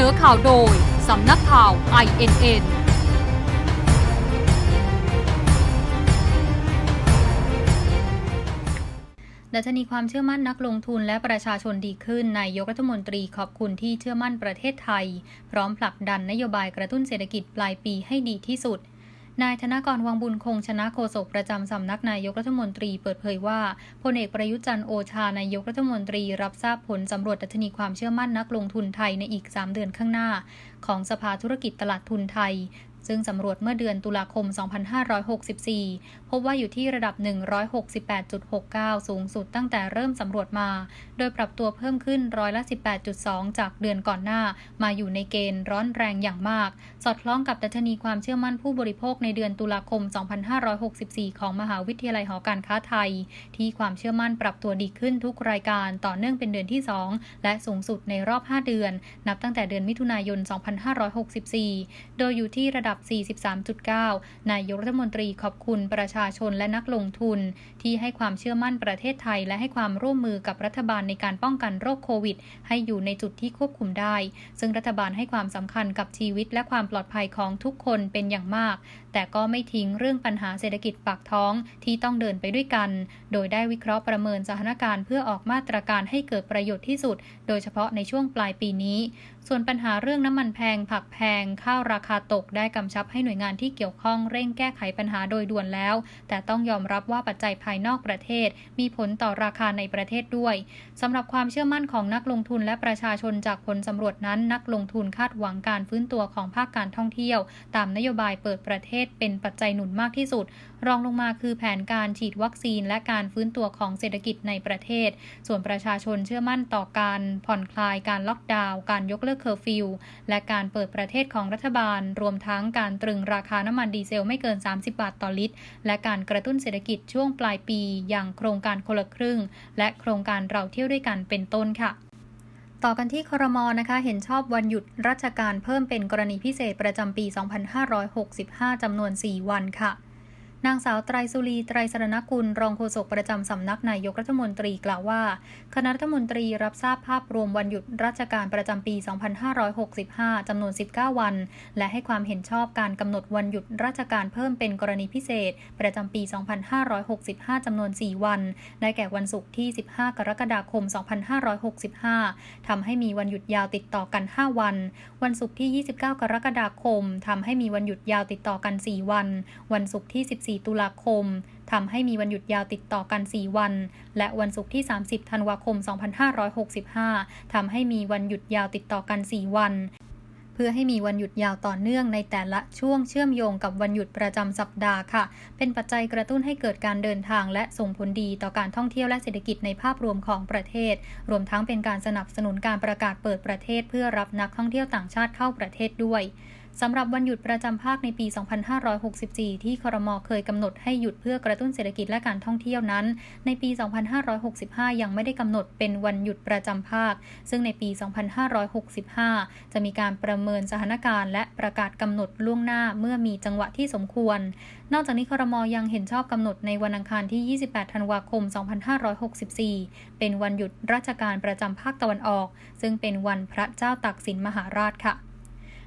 นอข่าวโดย สำนักข่าว INN ดัชนีความเชื่อมั่นนักลงทุนและประชาชนดีขึ้นนายกรัฐมนตรีขอบคุณที่เชื่อมั่นประเทศไทย พร้อมผลักดันนโยบายกระตุ้นเศรษฐกิจปลายปีให้ดีที่สุด นายธนกรวังบุญคงชนะโฆษกประจำสำนักนายกรัฐมนตรีเปิดเผยว่าพลเอกประยุจันโอชานายกรัฐมนตรีรับทราบผลสำรวจดัชนีความเชื่อมั่นนักลงทุนไทยในอีก 3 เดือนข้างหน้า ของสภาธุรกิจตลาดทุนไทย ซึ่งสำรวจเมื่อเดือนตุลาคม 2564 พบว่าอยู่ที่ระดับ 168.69 สูงสุดตั้งแต่เริ่มสำรวจมา โดยปรับตัวเพิ่มขึ้นร้อยละ 18.2 จากเดือนก่อนหน้า มาอยู่ในเกณฑ์ร้อนแรงอย่างมาก สอดคล้องกับดัชนีความเชื่อมั่นผู้บริโภคในเดือนตุลาคม 2564 ของมหาวิทยาลัยหอการค้าไทย ที่ความเชื่อมั่นปรับตัวดีขึ้นทุกรายการต่อเนื่องเป็นเดือนที่ 2 และสูงสุดในรอบ 5 เดือน นับตั้งแต่เดือนมิถุนายน 2564 โดยอยู่ที่ระดับ43.9 นายกรัฐมนตรีขอบคุณประชาชนและนักลงทุน ที่ให้ความเชื่อมั่นประเทศไทย และให้ความร่วมมือกับรัฐบาลในการป้องกันโรคโควิด ให้อยู่ในจุดที่ควบคุมได้ ซึ่งรัฐบาลให้ความสำคัญกับชีวิตและความปลอดภัยของทุกคนเป็นอย่างมาก แต่ก็ไม่ทิ้งเรื่องปัญหาเศรษฐกิจปากท้องที่ต้องเดินไปด้วยกัน โดยได้วิเคราะห์ประเมินสถานการณ์เพื่อออกมาตรการให้เกิดประโยชน์ที่สุด โดยเฉพาะในช่วงปลายปีนี้ ส่วนปัญหาเรื่องน้ำมันแพง ผักแพง ข้าวราคาตกได้กำชับให้หน่วยงานที่เกี่ยวข้องเร่งแก้ไขปัญหาโดยด่วนแล้ว แต่ต้องยอมรับว่าปัจจัยภายนอกประเทศ มีผลต่อราคาในประเทศด้วยสำหรับความเชื่อมั่นของนักลงทุนและประชาชนจากผลสำรวจนั้น นักลงทุนคาดหวังการฟื้นตัวของภาคการท่องเที่ยว ตามนโยบายเปิดประเทศเป็นปัจจัยหนุนมากที่สุด รองลงมาคือแผนการฉีดวัคซีน และการฟื้นตัวของเศรษฐกิจในประเทศ ส่วนประชาชนเชื่อมั่นต่อการผ่อนคลายการล็อกดาวน์การยกเลิกเคอร์ฟิวและการเปิดประเทศของรัฐบาล รวมทั้งการตรึงราคาน้ำมันดีเซลไม่เกิน 30 บาทต่อลิตร และการกระตุ้นเศรษฐกิจช่วงปลายปี อย่างโครงการคนละครึ่ง และโครงการเราเที่ยวด้วยกันเป็นต้นค่ะต่อกันที่ครมนะคะ เห็นชอบวันหยุดราชการเพิ่มเป็นกรณีพิเศษประจำปี 2565 จำนวน 4 วันค่ะ นางสาวไตรสุรีไตรสรณกุล รองโฆษกประจำสำนักนายกรัฐมนตรีกล่าวว่า คณะรัฐมนตรีรับทราบภาพรวมวันหยุดราชการประจำปี 2565 จำนวน 19 วัน และให้ความเห็นชอบการกำหนดวันหยุดราชการเพิ่มเป็นกรณีพิเศษ ประจำปี 2565 จำนวน 4 วัน ได้แก่วันศุกร์ที่ 15 กรกฎาคม 2565 ทำให้มีวันหยุดยาวติดต่อกัน 5 วัน วันศุกร์ที่ 29 กรกฎาคมทำให้มีวันหยุดยาวติดต่อกัน 4 วัน วันศุกร์ที่ 14 4 ตุลาคมทำให้มีวันหยุดยาวติดต่อกัน 4 วัน และวันศุกร์ที่ 30 ธันวาคม 2565 ทำให้มีวันหยุดยาวติดต่อกัน 4 วัน เพื่อให้มีวันหยุดยาวต่อเนื่องในแต่ละช่วงเชื่อมโยงกับวันหยุดประจำสัปดาห์ค่ะ เป็นปัจจัยกระตุ้นให้เกิดการเดินทาง และส่งผลดีต่อการท่องเที่ยวและเศรษฐกิจในภาพรวมของประเทศ รวมทั้งเป็นการสนับสนุนการประกาศเปิดประเทศ เพื่อรับนักท่องเที่ยวต่างชาติเข้าประเทศด้วย สำหรับวันหยุดประจำภาคในปี 2564 ที่ครมเคยกำหนดให้หยุดเพื่อกระตุ้นเศรษฐกิจและการท่องเที่ยวนั้น ในปี 2565 ยังไม่ได้กำหนดเป็นวันหยุดประจำภาค ซึ่งในปี 2565 จะมีการประเมินสถานการณ์และประกาศกำหนดล่วงหน้าเมื่อมีจังหวะที่สมควร นอกจากนี้ครมยังเห็นชอบกำหนดในวันอังคารที่ 28 ธันวาคม 2564 เป็นวันหยุดราชการประจำภาคตะวันออก ซึ่งเป็นวันพระเจ้าตากสินมหาราชค่ะ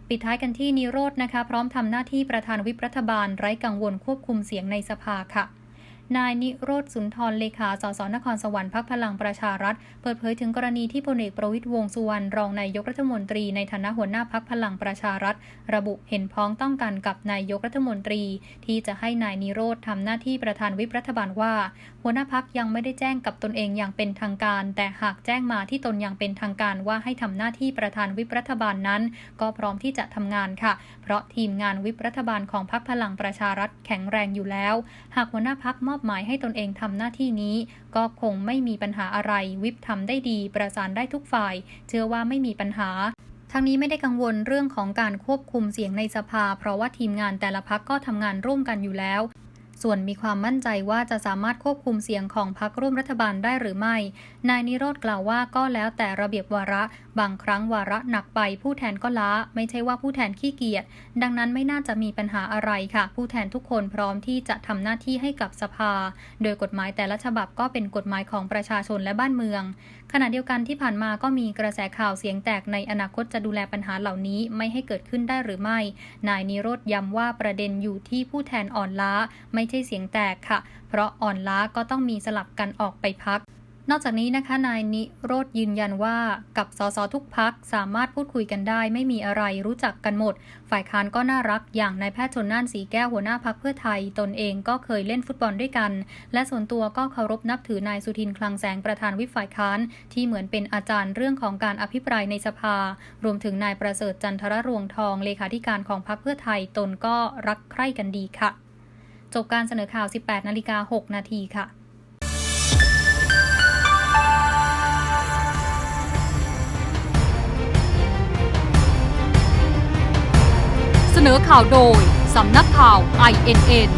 ปิดท้ายกันที่นิโรธนะคะ พร้อมทำหน้าที่ประธานวิปรัฐบาลไร้กังวลควบคุมเสียงในสภาค่ะ นายนิโรธสุนทรเลขาสสนครสวรรค์พักพลังประชารัฐ เปิดเผยถึงกรณีที่พลเอกประวิตยวงสุวรรณรองนายกรัฐมนตรีในฐานะหัวหน้าพักพลังประชารัฐ ระบุเห็นพ้องต้องกันกับนายกรัฐมนตรี ที่จะให้นายนิโรธทำหน้าที่ประธานวิปรัฐบาลว่า หัวหน้าพักยังไม่ได้แจ้งกับตนเองอย่างเป็นทางการ แต่หากแจ้งมาที่ตนอย่างเป็นทางการว่าให้ทำหน้าที่ประธานวิปรัฐบาลนั้น ก็พร้อมที่จะทำงานค่ะ เพราะทีมงานวิปรัฐบาลของพักพลังประชารัฐแข็งแรงอยู่แล้ว หากหัวหน้าพักมอบหมายให้ตนเองทำหน้าที่นี้ ก็คงไม่มีปัญหาอะไร วิบทำได้ดีประสานได้ทุกฝ่าย เชื่อว่าไม่มีปัญหาทั้งนี้ไม่ได้กังวลเรื่องของการควบคุมเสียงในสภา เพราะว่าทีมงานแต่ละพักก็ทำงานร่วมกันอยู่แล้ว ส่วนมีความมั่นใจว่าจะสามารถควบคุมเสียงของพรรคร่วมรัฐบาลได้หรือไม่ นายนิโรธกล่าวว่าก็แล้วแต่ระเบียบวาระ บางครั้งวาระหนักไปผู้แทนก็ล้า ไม่ใช่ว่าผู้แทนขี้เกียจ ดังนั้นไม่น่าจะมีปัญหาอะไรค่ะ ผู้แทนทุกคนพร้อมที่จะทำหน้าที่ให้กับสภา โดยกฎหมายแต่ละฉบับก็เป็นกฎหมายของประชาชนและบ้านเมือง ขณะเดียวกันที่ผ่านมาก็มีกระแสข่าวเสียงแตกในอนาคตจะดูแลปัญหาเหล่านี้ไม่ให้เกิดขึ้นได้หรือไม่ นายนิโรธย้ำว่าประเด็นอยู่ที่ผู้แทนอ่อนล้าไม่ใช่เสียงแตกค่ะ เพราะอ่อนล้าก็ต้องมีสลับกันออกไปพัก นอกจากนี้นะคะนายนิโรธยืนยันว่ากับสสทุกพักสามารถพูดคุยกันได้ ไม่มีอะไรรู้จักกันหมด ฝ่ายค้านก็น่ารักอย่างนายแพทย์ชนน่านสีแก้วหัวหน้าพักเพื่อไทย ตนเองก็เคยเล่นฟุตบอลด้วยกัน และส่วนตัวก็เคารพนับถือนายสุทินคลังแสงประธานวิปฝ่ายค้าน ที่เหมือนเป็นอาจารย์เรื่องของการอภิปรายในสภา รวมถึงนายประเสริฐจันทรรวงทองเลขาธิการของพรรคเพื่อไทยตนก็รักใคร่กันดีค่ะ จบการเสนอข่าว 18 นาฬิกา 6 นาทีค่ะเสนอข่าวโดย สำนักข่าว INN